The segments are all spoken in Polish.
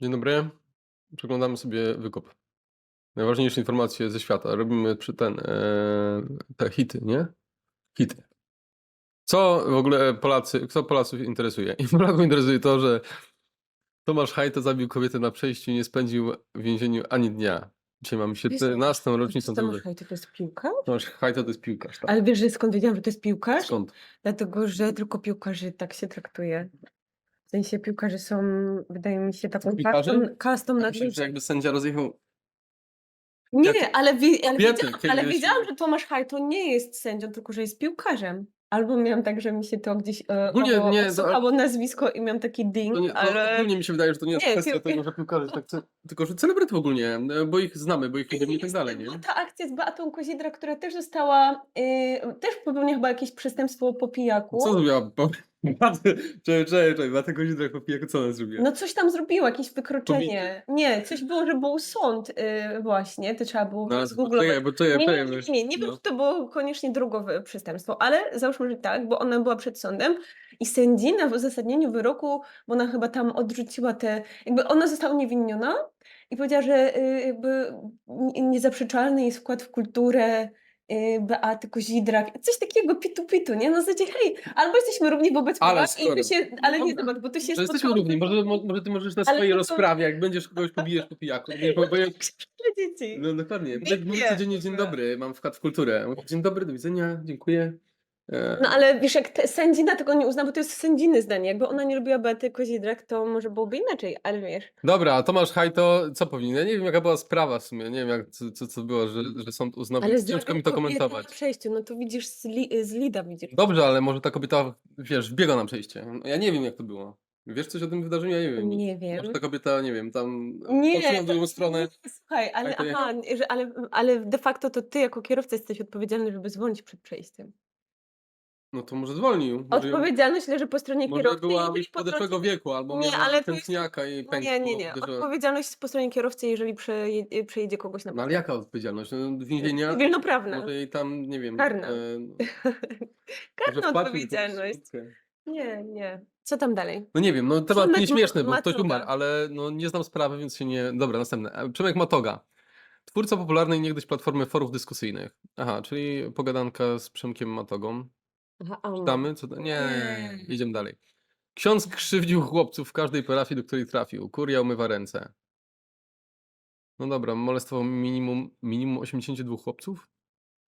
Dzień dobry. Przeglądamy sobie wykop. Najważniejsze informacje ze świata. Robimy przy ten, e, te hity, nie? Hity. Co w ogóle Polacy, co Polaków interesuje? I Polaków interesuje to, że Tomasz Hajto zabił kobietę na przejściu i nie spędził w więzieniu ani dnia. Dzisiaj mamy 17. rocznicę Tomasz tego. Hajto to jest piłkarz? Tomasz Hajto to jest piłkarz, tak. Ale wiesz, że skąd wiedziałam, że to jest piłkarz? Skąd? Dlatego, że tylko piłkarzy tak się traktuje. W sensie piłkarze są, wydaje mi się, taką Piłkarze? kastą, kastą na Myślę, że jakby sędzia rozjechał. Nie, jak- ale, wi- ale, kobiety wiedziałam, ale wiedziałam, że Tomasz Hajto nie jest sędzią, tylko że jest piłkarzem. Albo miałam tak, że mi się to gdzieś e, Ogólnie albo, nie, to- albo nazwisko i miałam taki ding, To nie, to ale... ogólnie mi się wydaje, że to nie jest Nie, kwestia pił- tego, że piłkarze tak, ce- tylko że celebrytów ogólnie, e, bo ich znamy, bo ich lubimy i tak dalej, nie? Była ta akcja z Beatą Kozidra, która też została, y, też popełniła chyba jakieś przestępstwo po pijaku. Co zrobiła? Po... Czekaj, czekaj, czekaj, tego źródła po pijaku co ona zrobiła? No coś tam zrobiła, jakieś wykroczenie. Nie, coś było, że był sąd y, właśnie, to trzeba było No, zgooglować. czekaj, bo czekaj, Nie, nie, nie, nie, nie, nie wiem, no. czy to było koniecznie drogowe przestępstwo, ale załóżmy, że tak, bo ona była przed sądem i sędzina w uzasadnieniu wyroku, bo ona chyba tam odrzuciła te, jakby ona została uniewinniona i powiedziała, że y, jakby niezaprzeczalny jest wkład w kulturę y, Beaty Kozidrak, coś takiego pitu-pitu, nie? Na zasadzie, hej, albo jesteśmy równi wobec Ale prawa i skoro- tu się, ale nie, Dobra, zobacz, bo tu się Że jesteśmy równi, może, mo- może ty możesz na Ale swojej to- rozprawie, jak będziesz kogoś pobijesz po pijaku, nie, bo, bo ja, dzieci. no dokładnie, Nie, mówię nie. codziennie dzień dobry, mam wkład w kulturę, dzień dobry, do widzenia, dziękuję. E, No ale wiesz, jak te, sędzina tego nie uzna, bo to jest sędziny zdanie. Jakby ona nie lubiła Beaty Kozidrak, to może byłoby inaczej, ale wiesz. Dobra, a Tomasz Hajto, co powinien? Ja nie wiem, jaka była sprawa w sumie, nie wiem, jak, co, co, co było, że, że sąd uznał, Ale ciężko mi to komentować. Na przejściu, no to widzisz z, li, z Lida widzisz. Dobrze, ale może ta kobieta, wiesz, wbiegła na przejście. Ja nie wiem, jak to było. Wiesz coś o tym wydarzeniu? Ja nie wiem. Nie wiem. Może ta kobieta, nie wiem, tam Nie, poszła to- drugą stronę. Słuchaj, ale, to aha, że, ale, ale de facto to ty jako kierowca jesteś odpowiedzialny, żeby zwolnić przed przejściem. No to może zwolnił. Może, Odpowiedzialność leży po stronie może kierowcy. była jeżeli po podeszłego drodze- wieku, albo Nie, miała ale to jest- i pękło. Nie, nie, nie. uderzyła. Odpowiedzialność jest po stronie kierowcy, jeżeli przejedzie, przejedzie kogoś na No ale jaka odpowiedzialność? No, więzienia? Cywilnoprawna. Może jej tam, nie wiem. Karna. e, no, Karna może wpadł- odpowiedzialność. Nie, nie. Co tam dalej? No nie wiem, no temat Przemek nieśmieszny, bo ktoś umarł, ale no nie znam sprawy, więc się nie... Dobra, następne. E, Przemek Matoga. Twórca popularnej niegdyś platformy forów dyskusyjnych. Aha, czyli pogadanka z Przemkiem Matogą. Aha, Czytamy? Co to? Nie, Nie. idziemy dalej. Ksiądz krzywdził chłopców w każdej parafii, do której trafił. Kuria umywa ręce. No dobra, molestował minimum, minimum 82 chłopców?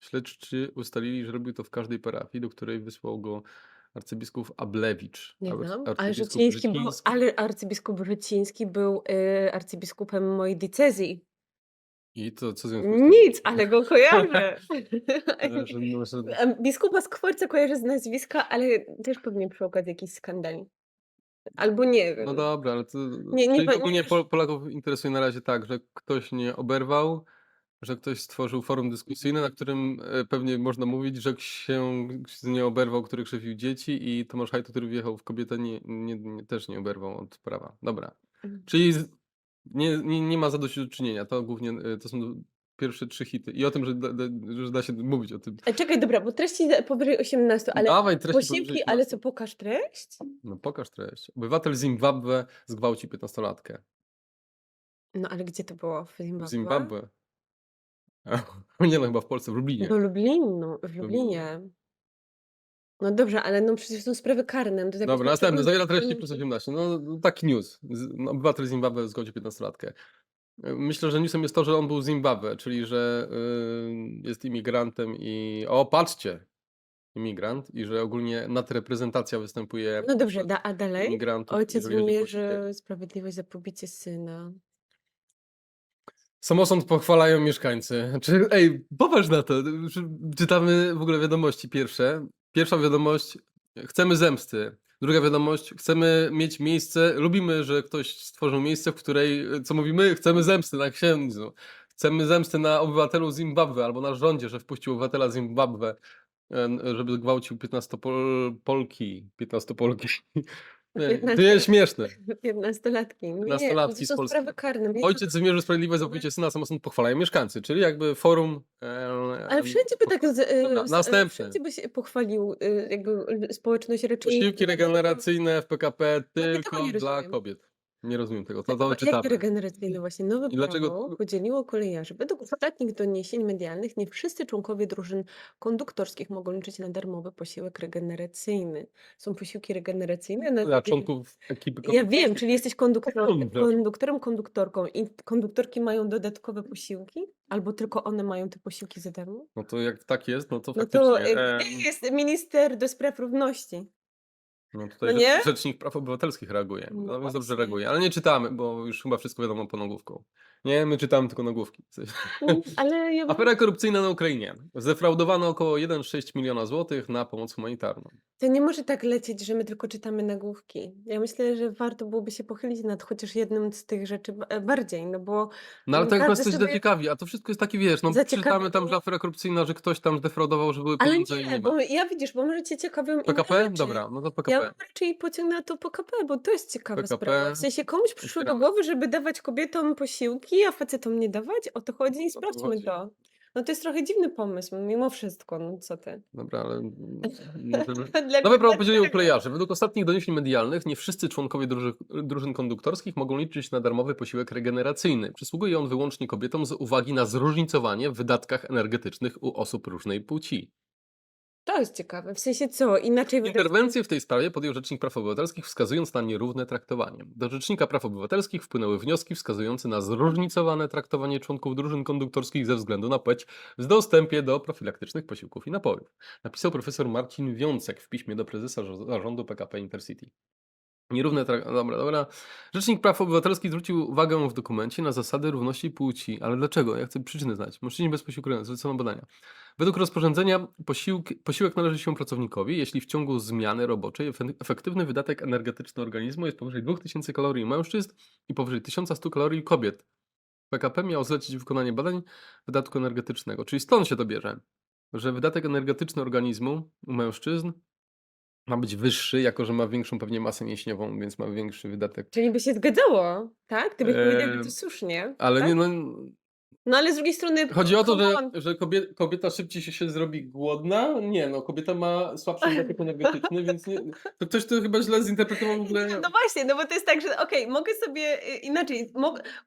Śledczy ustalili, że robił to w każdej parafii, do której wysłał go arcybiskup Ablewicz. Nie znam, ale arcybiskup Rzyciński był, Życiński. ale arcybiskup był y, arcybiskupem mojej diecezji. I to co w związku z tym? Nic, ale go kojarzę. Że- że- Biskupa Skworca kojarzę z nazwiska, ale też pewnie przy okazji jakiś skandali. Albo nie wiem. No dobra, ale to. Nie- nie czyli pa- ogólnie nie- Pol- Polaków interesuje na razie tak, że ktoś nie oberwał, że ktoś stworzył forum dyskusyjne, na którym e, pewnie można mówić, że ksiądz nie oberwał, który krzywił dzieci i Tomasz Hajto, który wjechał w kobietę, nie, nie, nie, też nie oberwał od prawa. Dobra. Mm. Czyli z- nie, nie, nie ma zadośćuczynienia. To głównie e, to są pierwsze trzy hity. I o tym, że da, da, że da się mówić o tym. E, Czekaj, dobra, bo treści powyżej 18, ale Dawaj treści posiłki, powyżej ale 18. co, pokaż treść? No pokaż treść. Obywatel Zimbabwe zgwałci 15-latkę. No ale gdzie to było? W Zimbabwe? W Zimbabwe. Nie no, chyba w Polsce, w Lublinie. Do Lublinu, w Lublinie. No dobrze, ale no przecież są sprawy karne. no To jakoś Dobra, następny. trzeba- Zawiera treści plus 18. No no, taki news. Z- no, Obywatel Zimbabwe zgodzi 15-latkę. E, Myślę, że newsem jest to, że on był z Zimbabwe, czyli że y, jest imigrantem i... O, patrzcie! Imigrant i że ogólnie nadreprezentacja występuje No dobrze, da, a dalej? imigrantów. Ojciec jeżeli chodzi o wymierzy sprawiedliwość za pobicie syna. Samosąd pochwalają mieszkańcy. Czy, ej, popatrz na to. Czy- Czytamy w ogóle wiadomości pierwsze. Pierwsza wiadomość, chcemy zemsty. Druga wiadomość, chcemy mieć miejsce, lubimy, że ktoś stworzył miejsce, w której, co mówimy, chcemy zemsty na księdzu. Chcemy zemsty na obywatelu Zimbabwe albo na rządzie, że wpuścił obywatela Zimbabwe, żeby gwałcił 15 pol, Polki. 15 Polki. Nie, To jest śmieszne. 15-latki. Nie, Nastolatki to z Polski. sprawy karne. Mnie Ojciec wymierzył sprawiedliwość za pobicie syna, samosąd pochwalają mieszkańcy, czyli jakby forum. E, Ale wszędzie by tak. Z, e, Dobra, z- następny. Wszędzie by się pochwalił, e, jakby społeczność raczej. Posiłki regeneracyjne w PKP tego tylko nie dla rozumiem. kobiet. Nie rozumiem tego. To, Tak, jakie czytamy. regeneracyjne właśnie? Nowe I dlaczego- prawo podzieliło kolejarzy. Według ostatnich doniesień medialnych nie wszyscy członkowie drużyn konduktorskich mogą liczyć na darmowy posiłek regeneracyjny. Są posiłki regeneracyjne na Dla członków ekipy Ja wiem, czyli jesteś konduktorem, Dobrze. konduktorem, konduktorką i konduktorki mają dodatkowe posiłki? Albo tylko one mają te posiłki za darmo? No to jak tak jest, no to No faktycznie. to em, y, jest minister do spraw równości. No tutaj No nie? Rzecznik Praw Obywatelskich reaguje. No No więc dobrze właśnie. reaguje, ale nie czytamy, bo już chyba wszystko wiadomo po nagłówku. Nie, my czytamy tylko nagłówki. Mm, Ale ja bym... Afera korupcyjna na Ukrainie. Zdefraudowano około 1,6 miliona złotych na pomoc humanitarną. To nie może tak lecieć, że my tylko czytamy nagłówki. Ja myślę, że warto byłoby się pochylić nad chociaż jednym z tych rzeczy e, bardziej, no bo No ale to jak was coś sobie- zaciekawi, a to wszystko jest takie, wiesz, no Zaciekawi- czytamy tam, że afera korupcyjna, że ktoś tam zdefraudował, że były Ale pieniądze i nie, nie bo ja widzisz, bo może cię ciekawią PKP? Dobra, no to Ja PKP. bym raczej pociągnęła to PKP, bo to jest ciekawa PKP. sprawa. W sensie komuś przyszło do głowy, żeby dawać kobietom posiłki, a facetom nie dawać? O to chodzi i to sprawdźmy chodzi. to. No to jest trochę dziwny pomysł, mimo wszystko, no co ty. Dobra, ale... możemy- Dla Nowe prawo kolejarzy. Według ostatnich doniesień medialnych nie wszyscy członkowie druży, drużyn konduktorskich mogą liczyć na darmowy posiłek regeneracyjny. Przysługuje on wyłącznie kobietom z uwagi na zróżnicowanie w wydatkach energetycznych u osób różnej płci. To jest ciekawe. W sensie co? Inaczej Interwencję w tej sprawie podjął Rzecznik Praw Obywatelskich, wskazując na nierówne traktowanie. Do Rzecznika Praw Obywatelskich wpłynęły wnioski wskazujące na zróżnicowane traktowanie członków drużyn konduktorskich ze względu na płeć w dostępie do profilaktycznych posiłków i napojów. Napisał profesor Marcin Wiącek w piśmie do prezesa zarz- zarządu PKP Intercity. Nierówne trak... Dobra, dobra. Rzecznik Praw Obywatelskich zwrócił uwagę w dokumencie na zasady równości płci. Ale dlaczego? Ja chcę przyczyny znać. Mężczyźni bez posiłku zlecono badania. Według rozporządzenia posiłk, posiłek należy się pracownikowi, jeśli w ciągu zmiany roboczej efe- efektywny wydatek energetyczny organizmu jest powyżej 2000 kalorii u mężczyzn i powyżej 1100 kalorii u kobiet. PKP miał zlecić wykonanie badań wydatku energetycznego. Czyli stąd się to bierze, że wydatek energetyczny organizmu u mężczyzn ma być wyższy, jako że ma większą pewnie masę mięśniową, więc ma większy wydatek. Czyli by się zgadzało, tak? Gdyby Eee, powiedzieli to słusznie. Ale tak? nie, no, No ale z drugiej strony. Chodzi o to, że, że kobieta, kobieta szybciej się, się zrobi głodna. Nie, no kobieta ma słabszy wydatek energetyczny, więc nie, to ktoś to chyba źle zinterpretował w ogóle. No właśnie, no bo to jest tak, że okej, mogę sobie y, inaczej.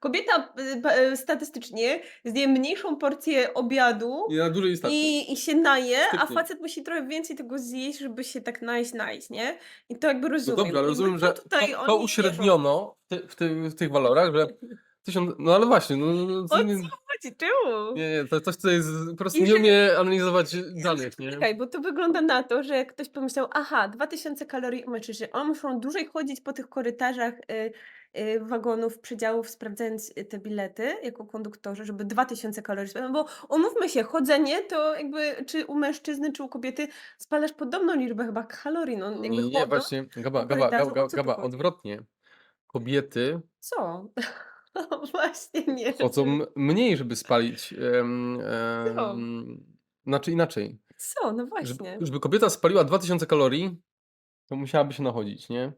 Kobieta y, y, statystycznie zje mniejszą porcję obiadu I na dłużej i, i się naje, a facet musi trochę więcej tego zjeść, żeby się tak najeść, najeść, nie? I to jakby No rozumiem. ale Jakby rozumiem, że to, to uśredniono w, ty, w, ty, w tych walorach, że tysiąc, no ale właśnie, no, no, O co nie, co chodzi? Czemu? nie, nie, to ktoś tutaj z, po prostu nie że- umie analizować danych, nie? Czekaj, bo to wygląda na to, że ktoś pomyślał, aha, 2000 kalorii u mężczyzny, oni muszą dłużej chodzić po tych korytarzach y, y, wagonów, przedziałów, sprawdzając y, te bilety jako konduktorzy, żeby 2000 kalorii spalić. No bo umówmy się, chodzenie to jakby, czy u mężczyzny, czy u kobiety spalasz podobną liczbę chyba kalorii, no jakby Nie, nie, chodzą. właśnie, Gaba, po Gaba, korytarzu, Gaba, o co tu Gaba, chodzi? odwrotnie. Kobiety Co? Właśnie nie. chodzą mniej, żeby spalić. em, Co? em, znaczy inaczej. Co? No Żeby, właśnie. żeby kobieta spaliła 2000 kalorii, to musiałaby się nachodzić, nie?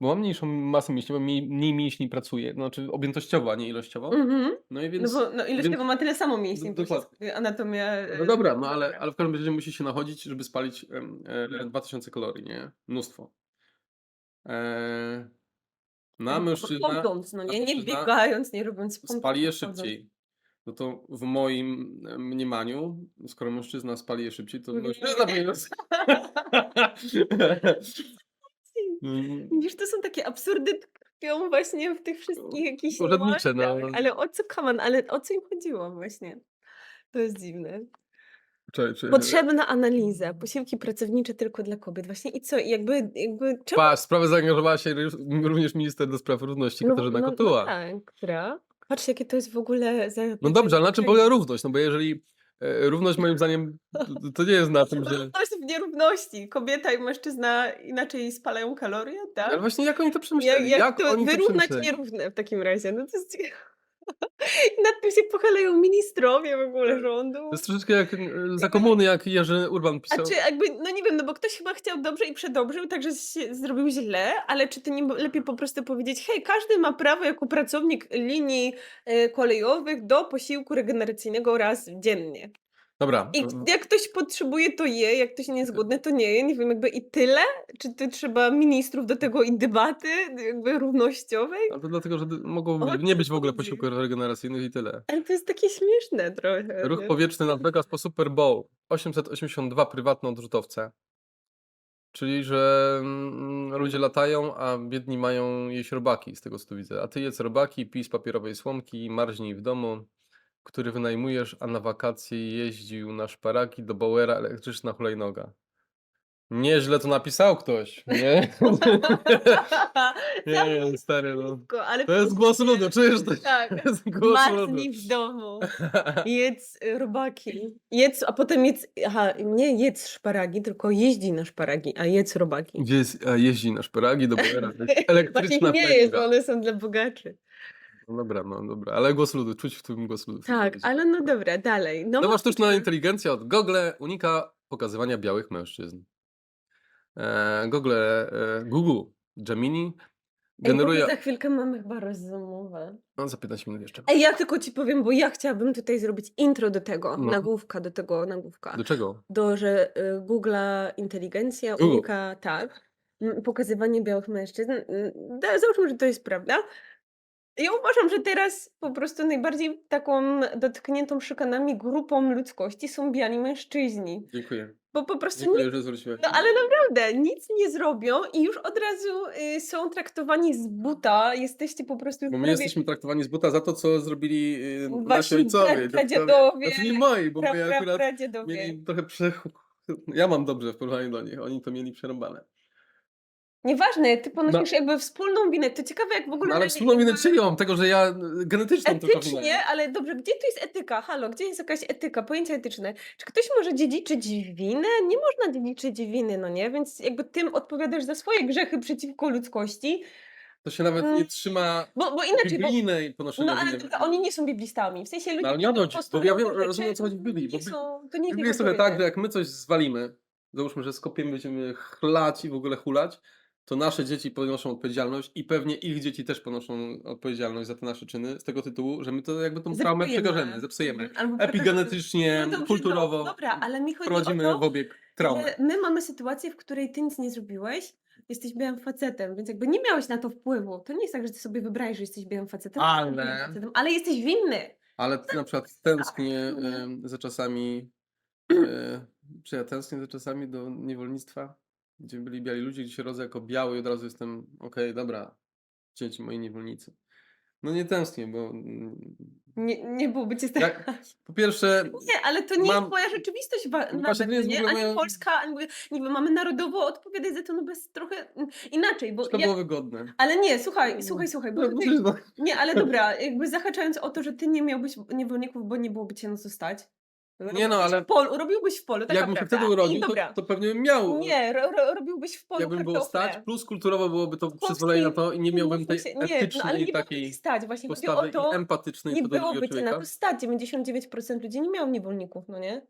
Bo ma mniejszą masę mięśniową, mniej, mniej mięśni pracuje, znaczy objętościowo, a nie ilościowo. Mhm. No i No więc. bo no, ilościowo więc- ma tyle samo mięśni, bo się dokładnie. anatomia... No y, dobra, no ale, ale w każdym razie musi się nachodzić, żeby spalić em, e, 2000 kalorii, nie? Mnóstwo. E, no a mężczyzna Chodząc, no nie, nie mężczyzna biegając, nie robiąc pompki, spali je chodząc. szybciej. No to w moim e, mniemaniu, skoro mężczyzna spali je szybciej, to Mhm. mężczyzna powinien... Mm, Widzisz, to są takie absurdy tkwią właśnie w tych wszystkich jakichś Urzędnicze, no. nuansach. Ale o co, on, ale o co im chodziło właśnie? To jest dziwne. Czekaj, czekaj. Potrzebna analiza, posiłki pracownicze tylko dla kobiet. Właśnie i co? I jakby, jakby czemu? Pa, w sprawę zaangażowała się ró- również minister do spraw równości Katarzyna no, Kotuła. no tak, która? Patrz, jakie to jest w ogóle... Za, No dobrze, ale na czym polega równość? No bo jeżeli e, równość moim zdaniem to, to nie jest na tym, że... Równość w nierówności. Kobieta i mężczyzna inaczej spalają kalorie, tak? Ale właśnie jak oni to Jak, przemyśleli? jak, to oni to wyrównać przemyśleli? nierówne w takim razie? No to jest... I nad tym się pochylają ministrowie w ogóle rządu. To jest troszeczkę jak e, za komuny, jak Jerzy Urban A pisał. czy jakby, no nie wiem, no bo ktoś chyba chciał dobrze i przedobrzył, także się zrobił źle, ale czy to nie lepiej po prostu powiedzieć, hej, każdy ma prawo jako pracownik linii e, kolejowych do posiłku regeneracyjnego raz dziennie. Dobra. I jak ktoś potrzebuje, to je, jak ktoś nie jest głodny, to nie je. Nie wiem, jakby i tyle? Czy to trzeba ministrów do tego i debaty jakby równościowej? A to dlatego, że mogło O nie co być w ogóle chodzi? posiłków regeneracyjnych i tyle. Ale to jest takie śmieszne trochę. Ruch nie? powietrzny Las Vegas po Super Bowl. 882 prywatne odrzutowce. Czyli, że mm, ludzie latają, a biedni mają jeść robaki, z tego co tu widzę. A ty jedz robaki, pij z papierowej słomki, marznij w domu, który wynajmujesz, a na wakacje jeździł na szparagi do Bauera elektryczna hulajnoga. Nieźle to napisał ktoś, nie? nie, nie, stary, no. To jest głos ludu, czujesz to? Tak. To jest głos ludu. W domu. Jedz y, robaki. Jedz, a potem jedz, aha, nie jedz szparagi, tylko jeździ na szparagi, a jedz robaki. Jest, a jeździ na szparagi do Bauera, Właśnie elektryczna nie jest, bo one są dla bogaczy. No dobra, no dobra, ale głos ludu, czuć w tym głos ludu. Tak, ale no dobra, dalej. No, Nowa sztuczna inteligencja od Google unika pokazywania białych mężczyzn. E, Google, e, Google Gemini generuje... Ej, za chwilkę mamy chyba rozmowę. No, za 15 minut jeszcze. Ej, ja tylko ci powiem, bo ja chciałabym tutaj zrobić intro do tego, No. nagłówka do tego nagłówka. Do czego? Do, że y, Google'a inteligencja Google. unika, tak, m, pokazywanie białych mężczyzn. Mm, Da, załóżmy, że to jest prawda. Ja uważam, że teraz po prostu najbardziej taką dotkniętą szykanami grupą ludzkości są biali mężczyźni. Dziękuję. Bo po prostu Dziękuję, że zwróciłeś. no ale naprawdę, nic nie zrobią i już od razu y, są traktowani z buta. Jesteście po prostu Bo my prawie jesteśmy traktowani z buta za to, co zrobili y, nasi wasi ojcowie. pra- pradziadowie, Znaczy nie moi, bo pra, my pra, akurat pradziadowie. mieli trochę prze... Ja mam dobrze w porównaniu do nich, oni to mieli przerąbane. Nieważne, ty ponosisz jakby wspólną winę. To ciekawe, jak w ogóle... No, ale wspólną winę czyją? Tego, że ja y, genetyczną tylko winę. Etycznie, ale dobrze, gdzie tu jest etyka? Halo, gdzie jest jakaś etyka, pojęcie etyczne? Czy ktoś może dziedziczyć winę? Nie można dziedziczyć winy, no nie? Więc jakby tym odpowiadasz za swoje grzechy przeciwko ludzkości, To się nawet Mm. nie trzyma bo, bo inaczej, bo, biblijnej ponoszenia no ale winy. oni nie są biblistami, w sensie ludzie, No, ale nie o to którzy chodzi, bo postulują ja wiem, rzeczy, rozumiem, o co chodzi w Biblii, bo nie Bi- są, to nie jest Biblia ich jest trochę tak, że jak my coś zwalimy, załóżmy, że skopiemy, będziemy chlać i w ogóle hulać, to nasze dzieci ponoszą odpowiedzialność i pewnie ich dzieci też ponoszą odpowiedzialność za te nasze czyny z tego tytułu, że my to jakby tą traumę przekażemy, zepsujemy. Albo Epigenetycznie, No dobrze, kulturowo No, dobra, ale mi chodzi o to, w obieg traumę. my mamy sytuację, w której ty nic nie zrobiłeś, jesteś białym facetem, więc jakby nie miałeś na to wpływu. To nie jest tak, że ty sobie wybrałeś, że jesteś białym facetem, Ale- białym facetem, ale jesteś winny. Ale ty na przykład tęsknię Tak. za czasami, e, czy ja tęsknię za czasami do niewolnictwa, gdzie byli biali ludzie, gdzie się rodzę jako biały i od razu jestem, okej, dobra, dzieci moi niewolnicy. No nie tęsknię, bo mm, Nie, nie byłoby cię jak, po pierwsze, Nie, ale to nie mam- jest twoja rzeczywistość wa- No nawet, to jest w nie? ogóle Ani moja- polska, ani nie wiem, mamy narodowo odpowiadać za to, no bez trochę mm, inaczej, bo to jak, było wygodne. ale nie, słuchaj, No, słuchaj, słuchaj, bo tutaj, no, nie, ale dobra, jakby zahaczając o to, że ty nie miałbyś niewolników, bo nie byłoby cię na co stać. Nie no, Robiłbyś ale w polu, robiłbyś w polu, taka jakbym się wtedy urodził, to, to pewnie bym miał, nie, ro, ro, robiłbyś w polu jakbym było stać, plus kulturowo byłoby to przyzwolenie na to i nie miałbym tej się, nie, no, ale etycznej nie takiej stać, właśnie postawy o to, i empatycznej nie byłoby cię na to stać. 99% ludzi nie miało niewolników, no nie?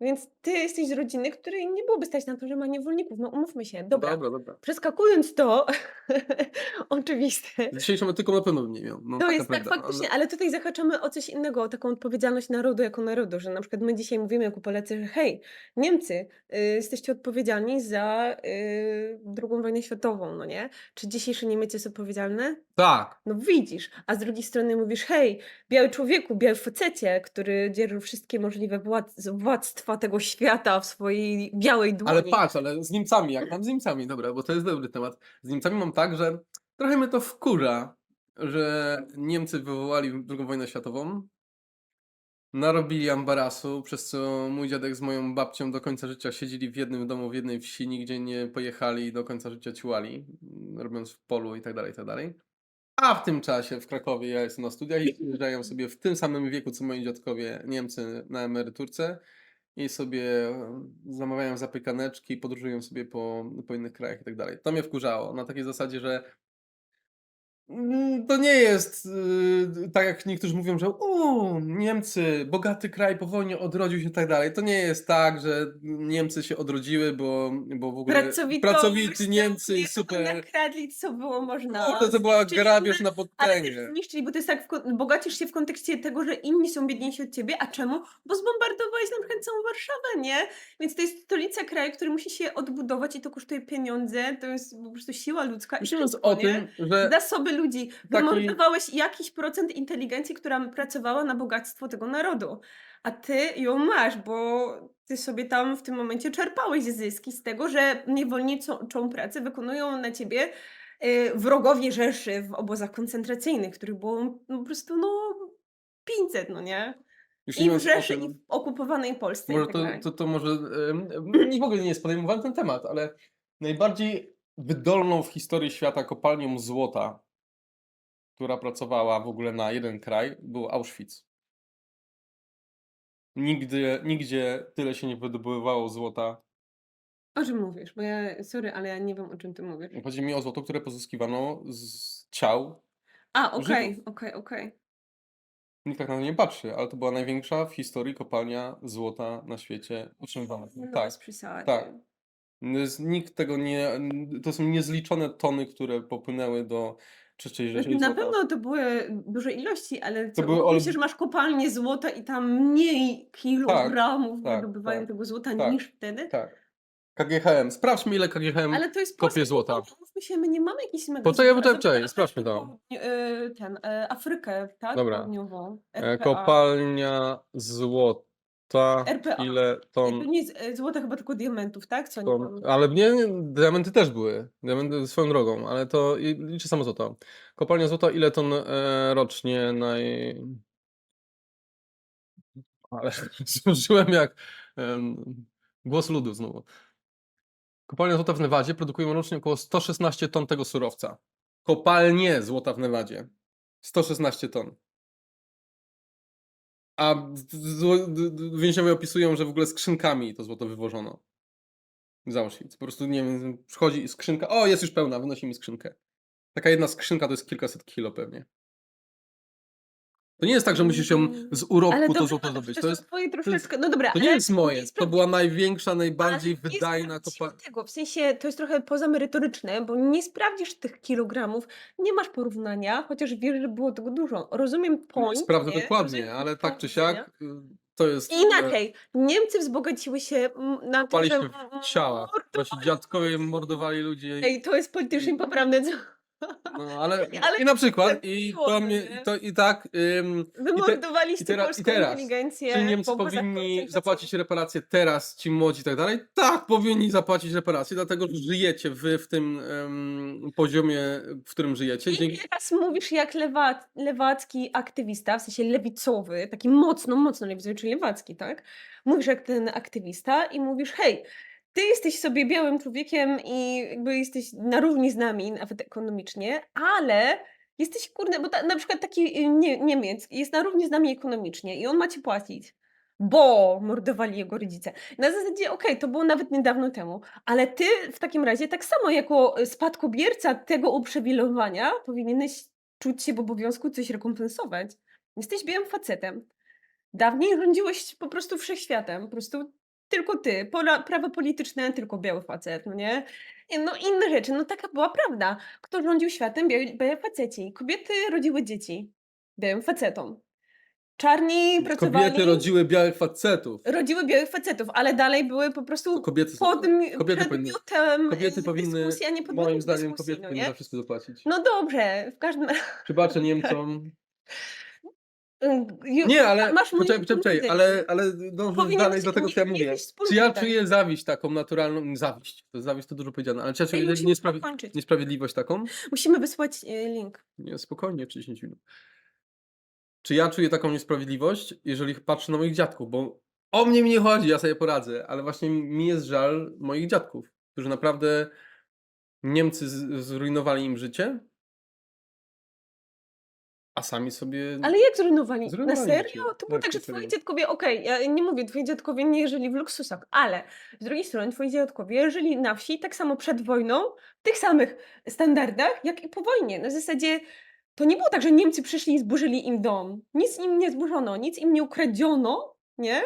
Więc ty jesteś z rodziny, której nie byłoby stać na to, że ma niewolników. No umówmy się. Dobra. Dobra, dobra. Przeskakując to, oczywiste. Z dzisiejszą etyką na pewno bym nie miał. No, To jest tak prawda, faktycznie, ale tutaj zahaczamy o coś innego, o taką odpowiedzialność narodu jako narodu, że na przykład my dzisiaj mówimy jako Polacy, że hej, Niemcy, y, jesteście odpowiedzialni za y, drugą wojnę światową, no nie? Czy dzisiejszy Niemiec jest odpowiedzialny? Tak. No widzisz, a z drugiej strony mówisz, hej, biały człowieku, biały facecie, który dzierżył wszystkie możliwe władz, władztwa tego świata w swojej białej dłoni. Ale patrz, ale z Niemcami, jak mam z Niemcami, dobra, bo to jest dobry temat. Z Niemcami mam tak, że trochę mnie to wkurza, że Niemcy wywołali II wojnę światową, narobili ambarasu, przez co mój dziadek z moją babcią do końca życia siedzieli w jednym domu, w jednej wsi, nigdzie nie pojechali i do końca życia ciłali, robiąc w polu i tak dalej, i tak dalej. A w tym czasie w Krakowie ja jestem na studiach i przyjeżdżają sobie w tym samym wieku, co moi dziadkowie Niemcy na emeryturce i sobie zamawiają zapiekaneczki, podróżują sobie po, po innych krajach i tak dalej. To mnie wkurzało, na takiej zasadzie, że To nie jest y, tak, jak niektórzy mówią, że o, Niemcy, bogaty kraj po wojnie odrodził się i tak dalej. To nie jest tak, że Niemcy się odrodziły, bo, bo w ogóle Pracowito, pracowici Niemcy i super. Nakradli, co było można. Kurde, to była zniszczyli grabież na Ale potęgę. zniszczyli, bo to jest tak, w bogacisz się w kontekście tego, że inni są biedniejsi od ciebie, a czemu? Bo zbombardowałeś na przykład całą Warszawę, nie? Więc to jest stolica kraju, który musi się odbudować i to kosztuje pieniądze, to jest po prostu siła ludzka i Myśląc wszystko, o nie? tym, że Zasoby ludzi. Taki- Wymordowałeś jakiś procent inteligencji, która pracowała na bogactwo tego narodu. A ty ją masz, bo ty sobie tam w tym momencie czerpałeś zyski z tego, że niewolniczą pracę wykonują na ciebie y, wrogowie Rzeszy w obozach koncentracyjnych, których było no, po prostu no 500, no nie? już I nie w Rzeszy, i w okupowanej Polsce. może tak to, to, to może nie w ogóle nie jest podejmowany ten temat, ale najbardziej wydolną w historii świata kopalnią złota, która pracowała w ogóle na jeden kraj, był Auschwitz. Nigdy, nigdzie tyle się nie wydobywało złota. O czym mówisz? Bo ja, sorry, ale ja nie wiem, o czym ty mówisz. Chodzi mi o złoto, które pozyskiwano z ciał. A, okej, okej, okej. Nikt tak na to nie patrzy, ale to była największa w historii kopalnia złota na świecie utrzymywana. No Tak, tak. N- Nikt tego nie. To są niezliczone tony, które popłynęły do III Rzeszy. Na złota. pewno to były duże ilości, ale co, były olb- myślę, że masz kopalnię złota i tam mniej kilogramów tak, wydobywają tak, tego złota tak, niż wtedy. Tak. KGHM. Sprawdźmy, ile KGHM Ale to jest kopie proste, złota. Mówmy się, my nie mamy jakichś mega super- poczekaj, poczekaj, Zobacz, sprawdźmy to. e, Ten, e, Afrykę, tak? Dobra. Południową. E, RPA. Kopalnia złota. RPA. Ile To ton. nie jest złota, chyba tylko diamentów, tak? Co oni ton tam... ale nie, nie, diamenty też były. Diamenty swoją drogą, ale to i- liczy samo złoto. Kopalnia złota, ile ton e, rocznie naj. Ale zużyłem jak em, głos ludu znowu. Kopalnia złota w Nevadzie produkują rocznie około 116 ton tego surowca. Kopalnie złota w Nevadzie. 116 ton. A więźniowie opisują, że w ogóle skrzynkami to złoto wywożono. Z. Po prostu, nie wiem, przychodzi skrzynka, o jest już pełna, wynosi mi skrzynkę. Taka jedna skrzynka to jest kilkaset kilo pewnie. To nie jest tak, że musisz ją z urobku Ale to dobrze, złoto no to zdobyć. To jest, twoje troszeczkę... No dobra, to nie ale jest moje. To była największa, najbardziej Ale nie wydajna sprawdzisz kopalnia. tego, w sensie to jest trochę pozamerytoryczne, bo nie sprawdzisz tych kilogramów, nie masz porównania, chociaż wiesz, że było tego dużo. Rozumiem point, Sprawdzę nie? dokładnie, Rozumiem ale tak czy siak y, to jest. e, Inaczej, Niemcy wzbogaciły się mm, na to, Pali że się w ciała. Wasi dziadkowie mordowali ludzi. Ej, to jest politycznie poprawne, co? No, ale, Ale I na przykład, tak i to, mnie, nie? to i tak. Ym, Wymordowaliście i teraz- i polską teraz, inteligencję. czy Niemcy obozach powinni koncentracyjnych. zapłacić reparacje teraz, ci młodzi i tak dalej? Tak, powinni zapłacić reparacje, dlatego że żyjecie wy w tym ym, poziomie, w którym żyjecie. I Dzięki, teraz mówisz jak lewa, lewacki aktywista, w sensie lewicowy, taki mocno, mocno lewicowy, czyli lewacki, tak? Mówisz jak ten aktywista i mówisz, hej, ty jesteś sobie białym człowiekiem i jakby jesteś na równi z nami, nawet ekonomicznie, ale jesteś, kurde, bo ta, na przykład taki y, nie, Niemiec jest na równi z nami ekonomicznie i on ma ci płacić. Bo mordowali jego rodzice. Na zasadzie, okej, to było nawet niedawno temu, ale ty w takim razie, tak samo jako y, spadkobierca tego uprzywilejowania, powinieneś czuć się w obowiązku coś rekompensować. Jesteś białym facetem. Dawniej rządziłeś po prostu wszechświatem, po prostu tylko ty. Pola, prawo polityczne, tylko biały facet, no nie? I No inne rzeczy, no taka była prawda. Kto rządził światem? Biały, białe faceci. Kobiety rodziły dzieci białym facetom. Czarni pracowali, kobiety rodziły białych facetów. rodziły białych facetów, ale dalej były po prostu Kobiety, są- pod, kobiety powinny, przedmiotem kobiety y, powinny dyskusji, a nie podmiotem moim zdaniem, dyskusji, kobiety no powinny nie? za wszystko zapłacić. No dobrze, w każdym Przybaczę Niemcom. Ju- Nie, ale masz mój poczekaj, punkt poczekaj, widzenia. ale, ale Powinien dalej być do tego, co ja mówię. jakiś wspólny Czy ja czuję zawiść taką naturalną, zawiść, to zawiść to dużo powiedziane, ale czy ja Ej, czuję musimy niesprawi skończyć. niesprawiedliwość taką? Musimy wysłać y, link. Nie, spokojnie, 10 minut. Czy ja czuję taką niesprawiedliwość, jeżeli patrzę na moich dziadków, bo o mnie mi nie chodzi, ja sobie poradzę, ale właśnie mi jest żal moich dziadków, którzy naprawdę Niemcy z- zrujnowali im życie, A sami sobie... Ale jak zrujnowali? Na Zrujnowali serio? To było tak, że to twoi serio? dziadkowie, okej, ja nie mówię, twoi dziadkowie nie żyli w luksusach, ale z drugiej strony twoi dziadkowie żyli na wsi tak samo przed wojną, w tych samych standardach, jak i po wojnie. Na zasadzie to nie było tak, że Niemcy przyszli i zburzyli im dom. Nic im nie zburzono, nic im nie ukradziono, nie?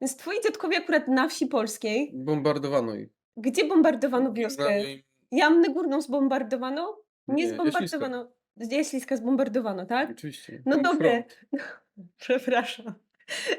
Więc twoi dziadkowie akurat na wsi polskiej, Bombardowano ich. gdzie bombardowano wioskę? Znamy- Jamnę Górną zbombardowano? Nie, Nie, Jaśliska. zbombardowano. Jaśliska zbombardowano, tak? Oczywiście. No front. Przepraszam.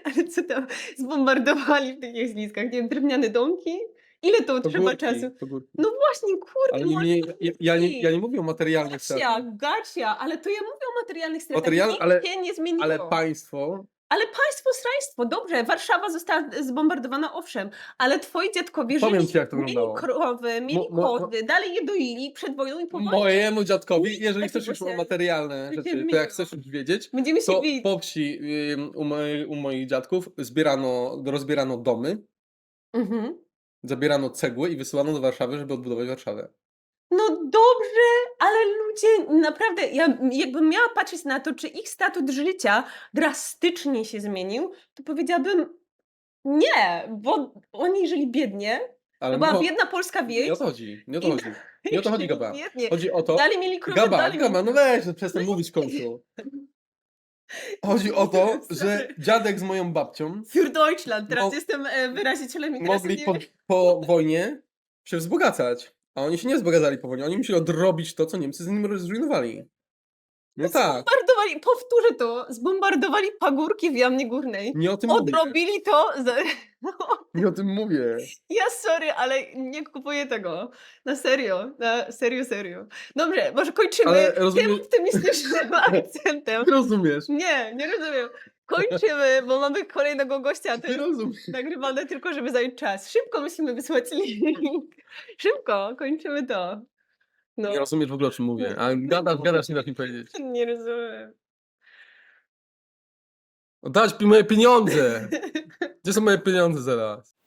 Ale co tam zbombardowali w tych jeźliskach? Nie wiem, drewniane domki? Ile to trzeba Pogórki, czasu? No właśnie, kurde, Ale nie, nie, ja, ja, nie, ja nie mówię o materialnych stratach, gacia, ale to ja mówię o materialnych stratach. Material- Nic ale- się nie zmieniło. ale państwo Ale państwo, strajstwo, dobrze, Warszawa została zbombardowana, owszem, ale twoi dziadkowie Powiem żyli, ci, jak to mieli wyglądało. krowy, mieli Mo- mo- koty, dalej je doili przed wojną i po wojnie. mojemu dziadkowi, Nic jeżeli takiego chcesz już o się- materialne się rzeczy, to zmieniło. jak chcesz już wiedzieć, Będziemy się to bić. po wsi ym, u, mojej, u moich dziadków zbierano, rozbierano domy, Mhm. zabierano cegły i wysyłano do Warszawy, żeby odbudować Warszawę. No dobrze, ale ludzie, naprawdę, ja jakbym miała patrzeć na to, czy ich statut życia drastycznie się zmienił, to powiedziałabym nie, bo oni żyli biednie, Ale była no, biedna polska wieś. nie o to chodzi, nie o to chodzi. Nie o to chodzi, Gaba. Chodzi o to, Dalej mieli krowy, Gaba, dalej Gaba, no weź, no przestań mówić końcu. Chodzi o to, że dziadek z moją babcią Für Deutschland, teraz Mo- jestem e, wyrazicielem i teraz mogli po, po wojnie się wzbogacać. A oni się nie wzbogacali po wojnie. Oni musieli odrobić to, co Niemcy z nim zrujnowali. No tak, Zbombardowali, powtórzę to, zbombardowali pagórki w Jamnie Górnej. nie o tym mówię. Odrobili to. Za... Nie o tym mówię. Ja sorry, ale nie kupuję tego. Na serio, na serio, serio. Dobrze, może kończymy Ale tym rozumiem- optymistycznym akcentem. Rozumiesz. Nie, nie rozumiem. Kończymy, bo mamy kolejnego gościa. To Ty jest rozumiesz. nagrywane tylko, żeby zająć czas. Szybko musimy wysłać link. Szybko, kończymy to. No, Nie rozumiesz w ogóle o czym mówię. A gadasz, gadasz, nie dasz mi powiedzieć. nie rozumiem. Oddać mi moje pieniądze! Gdzie są moje pieniądze zaraz?